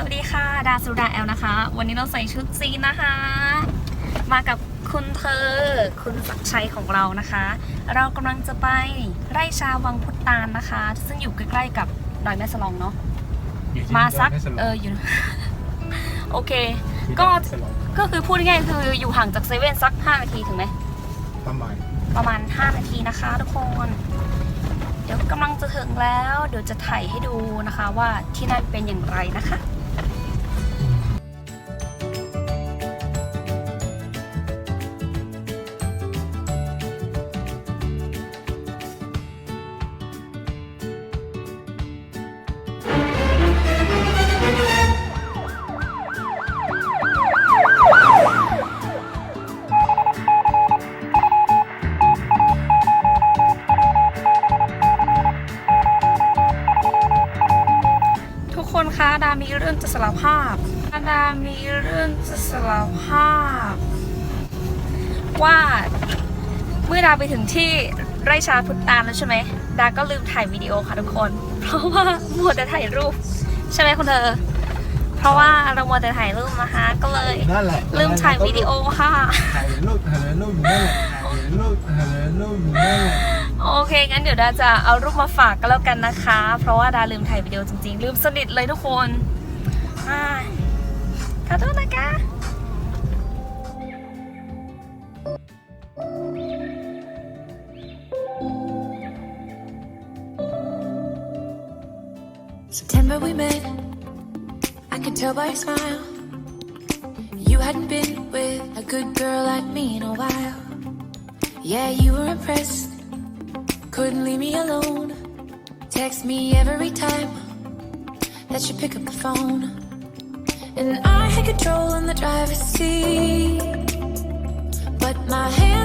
วัสดีค่ะ ดาสุดาแอลนะคะ วันนี้เราใส่ชุดจีนนะคะ มากับคุณเธอ คุณศักดิ์ชัยของเรานะคะ เรากำลังจะไปไร่ชาวังพุทธานนะคะ ซึ่งอยู่ใกล้ๆกับดอยแม่สลองเนาะอยู่ที่มาสักดยแสลงเอออยู่ โอเคที่ก็ดอยแม่สลองก็คือพูดง่ายๆคืออยู่ห่างจากเซเว่นสัก 5 นาทีถึงไหม ประมาณ ประมาณ 5 นาทีนะคะทุกคน เดี๋ยวกำลังจะถึงแล้ว เดี๋ยวจะถ่ายให้ดูนะคะว่าที่นั่นเป็นอย่างไรนะคะ คนคะดามีเรื่องจะสารภาพดามีเรื่องจะสารภาพ ว่าเมื่อดาไปถึงที่ไร่ชาพุทธานแล้วใช่ไหมดาก็ลืมถ่ายวิดีโอค่ะทุกคน เพราะว่ามัวแต่ถ่ายรูป ใช่ไหมคุณเธอ เพราะว่าเรามัวแต่ถ่ายรูปนะคะก็เลยนั่นแหละลืมถ่ายวิดีโอค่ะถ่ายรูปถ่ายรูปอยู่นั่นแหละถ่ายรูปถ่ายรูปอยู่นั่นแหละ โอเคงั้นเดี๋ยวดาจะเอารูปมาฝากก็แล้วกันนะคะ เพราะว่าดาลืมถ่ายวิดีโอจริงๆ ลืมสนิทเลยทุกคนอ่าขอโทษนะคะ September we met. I could tell by your smile. You hadn't been with a good girl like me in a while. Yeah, you were impressed. Couldn't leave me alone. Text me every time that you pick up the phone. And I had control in the driver's seat. But my hands